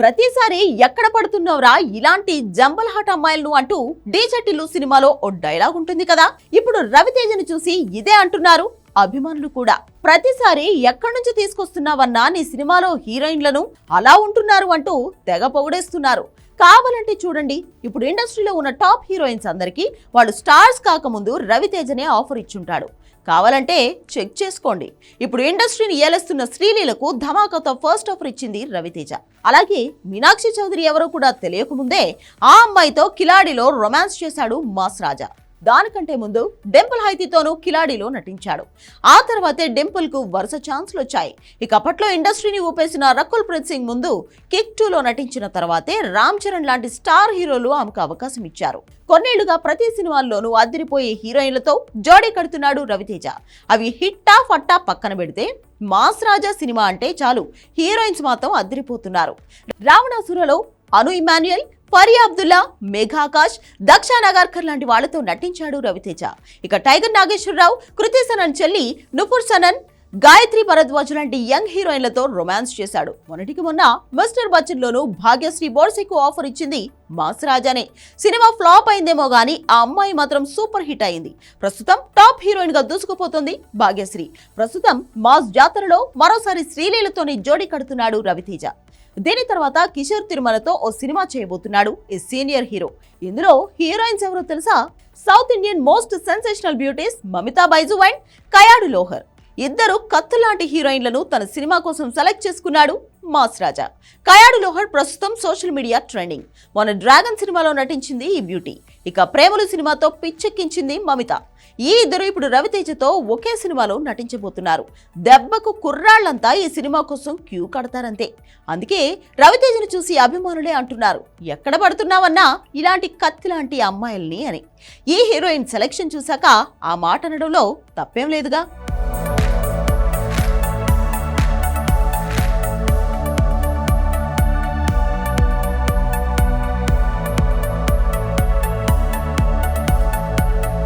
ప్రతిసారి ఎక్కడ పడుతున్నావురా? ఇలాంటి జంబల్ హాట్ అమ్మాయిలను అంటూ డీజెటిల్లు సినిమాలో ఓ డైలాగ్ ఉంటుంది కదా? ఇప్పుడు రవితేజను చూసి ఇదే అంటున్నారు అభిమానులు కూడా. ప్రతిసారి ఎక్కడి నుంచి తీసుకొస్తున్నావన్నా నీ సినిమాలో హీరోయిన్లను? అలా ఉంటున్నారు అంటూ తెగ పొగడేస్తున్నారు. కావాలంటే చూడండి. ఇప్పుడు ఇండస్ట్రీలో ఉన్న టాప్ హీరోయిన్స్ అందరికీ వాళ్ళు స్టార్స్ కాకముందు రవితేజనే ఆఫర్ ఇచ్చుంటాడు. కావాలంటే చెక్ చేసుకోండి. ఇప్పుడు ఇండస్ట్రీని ఏలేస్తున్న శ్రీలీలకు ధమాకాతో ఫస్ట్ ఆఫర్ ఇచ్చింది రవితేజ అలాగే మీనాక్షి చౌదరి ఎవరో కూడా తెలియకముందే ఆ అమ్మాయితో కిలాడిలో రొమాన్స్ చేశాడు మాస్ రాజా. దానికంటే ముందు డెంపుల్ హైతీతోనూ కిలాడిలో నటించాడు. ఆ తర్వాతే డెంపుల్కు వరుస ఛాన్స్లు వచ్చాయి. ఇక అప్పట్లో ఇండస్ట్రీని ఊపేసిన రకుల్ ప్రీత్ సింగ్ ముందు కిక్ టూలో నటించిన తర్వాతే రామ్ చరణ్ లాంటి స్టార్ హీరోలు ఆమెకు అవకాశం ఇచ్చారు. కొన్నేళ్ళుగా ప్రతి సినిమాల్లోనూ అదిరిపోయే హీరోయిన్లతో జోడీ కడుతున్నాడు రవితేజ. అవి హిట్టా ఫట్టా పక్కన పెడితే మాస్ రాజా సినిమా అంటే చాలు. హీరోయిన్స్ మాత్రం అదిరిపోతున్నారు. రావణాసురలో అను ఇమాన్యుయల్ ఫరియా అబ్దుల్లా మేఘాకాష్ దక్ష నగార్కర్ లాంటి వాళ్ళతో నటించాడు రవితేజ. ఇక టైగర్ నాగేశ్వరరావు కృతి సనన్ చెల్లి నుపుర్ సనన్ గాయత్రి భరద్వాజ్ లాంటి యంగ్ హీరోయిన్లతో రొమాన్స్ చేశాడు. మొన్నటికి మొన్న మిస్టర్ బచ్చన్ లోను భాగ్యశ్రీ బోర్సెకు ఆఫర్ ఇచ్చింది మాస్ రాజానే. సినిమా ఫ్లాప్ అయిందేమో గానీ ఆ అమ్మాయి మాత్రం సూపర్ హిట్ అయింది. ప్రస్తుతం టాప్ హీరోయిన్గా దూసుకుపోతుంది భాగ్యశ్రీ. ప్రస్తుతం మాస్ జాతరలో మరోసారి శ్రీలీలతోని జోడీ కడుతున్నాడు రవితేజ. దీని తర్వాత కిషోర్ తిరుమలతో ఓ సినిమా చేయబోతున్నాడు ఈ సీనియర్ హీరో. ఇందులో హీరోయిన్స్ ఎవరో తెలుసా? South Indian most sensational beauties Mamitha Baiju and Kayadu Lohar. ఇద్దరు కత్తు లాంటి హీరోయిన్లను తన సినిమా కోసం సెలెక్ట్ చేసుకున్నాడు మాస్ రాజా. కయాడు లోహర్ ప్రస్తుతం సోషల్ మీడియా ట్రెండింగ్. మొన్న డ్రాగన్ సినిమాలో నటించింది ఈ బ్యూటీ. ఇక ప్రేమలు సినిమాతో పిచ్చెక్కించింది మమిత. ఈ ఇద్దరు ఇప్పుడు రవితేజతో ఒకే సినిమాలో నటించబోతున్నారు. దెబ్బకు కుర్రాళ్ళంతా ఈ సినిమా కోసం క్యూ కడతారంతే. అందుకే రవితేజను చూసి అభిమానులే అంటున్నారు ఎక్కడ పడుతున్నావన్నా? ఇలాంటి కత్తి లాంటి అమ్మాయిల్ని అని. ఈ హీరోయిన్ సెలెక్షన్ చూశాక ఆ మాట అనడంలో తప్పేం లేదుగా.